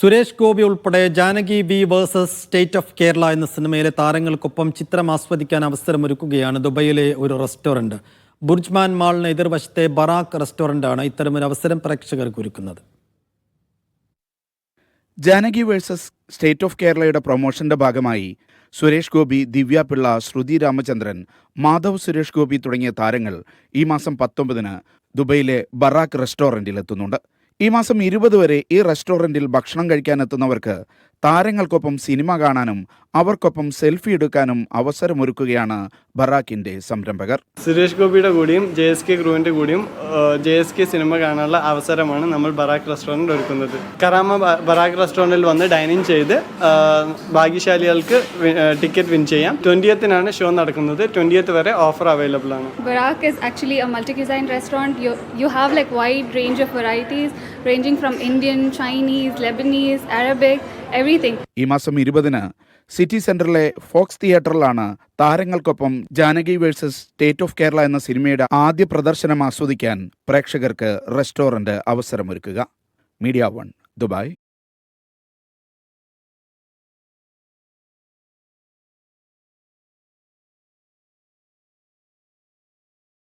സുരേഷ് ഗോപി ഉൾപ്പെടെ Janaki V versus State of Kerala എന്ന സിനിമയിലെ താരങ്ങൾക്കൊപ്പം ചിത്രം ആസ്വദിക്കാൻ അവസരമൊരുക്കുകയാണ് ദുബൈയിലെ ഒരു റെസ്റ്റോറന്റ് ബുർജ്മാൻ മാളിന് എതിർവശത്തെ ബറാക്ക് റെസ്റ്റോറന്റാണ് ഇത്തരമൊരു അവസരം പ്രേക്ഷകർക്ക് ഒരുക്കുന്നത്. ജാനകി വേഴ്സസ് സ്റ്റേറ്റ് ഓഫ് കേരളയുടെ പ്രൊമോഷന്റെ ഭാഗമായി സുരേഷ് ഗോപി ദിവ്യ പിള്ള ശ്രുതി രാമചന്ദ്രൻ മാധവ് സുരേഷ് ഗോപി തുടങ്ങിയ താരങ്ങൾ ഈ മാസം പത്തൊമ്പതിന് ദുബൈയിലെ ബറാക്ക് റെസ്റ്റോറന്റിൽ എത്തുന്നുണ്ട് ഈ മാസം ഇരുപത് വരെ ഈ റെസ്റ്റോറന്റിൽ ഭക്ഷണം കഴിക്കാനെത്തുന്നവർക്ക് താരങ്ങൾക്കൊപ്പം സിനിമ കാണാനും അവർക്കൊപ്പം സെൽഫി എടുക്കാനും അവസരമൊരുക്കുകയാണ് ബറാക്കിന്റെ സംരംഭകർ. സുരേഷ് ഗോപിയുടെ കൂടിയും ജെ എസ് കെ ക്രൂവിന്റെ കൂടിയും ജെ എസ് കെ സിനിമ കാണാനുള്ള അവസരമാണ് നമ്മൾ ബറാക്ക് റെസ്റ്റോറന്റ് ഒരുക്കുന്നത്. കറാമ ബറാക്ക് റെസ്റ്റോറന്റിൽ വന്ന് ഡൈനിങ് ചെയ്ത് ഭാഗ്യശാലികൾക്ക് ടിക്കറ്റ് വിൻ ചെയ്യാം. ട്വന്റിയത്തിനാണ് ഷോ നടക്കുന്നത്. ട്വന്റിയത്ത് വരെ ഓഫർ അവൈലബിൾ ആണ്. Barakk is actually a multi design restaurant. You have have wide range of of ranging from Indian Chinese Lebanese Lebanese, Arabic, everything. ഈ മാസം ഇരുപതിന് സിറ്റി സെന്ററിലെ ഫോക്സ് തിയേറ്ററിലാണ് താരങ്ങൾക്കൊപ്പം Janaki versus State of Kerala എന്ന സിനിമയുടെ ആദ്യ പ്രദർശനം ആസ്വദിക്കാൻ പ്രേക്ഷകർക്ക് റെസ്റ്റോറന്റ് അവസരമൊരുക്കുക മീഡിയ വൺ ദുബായ്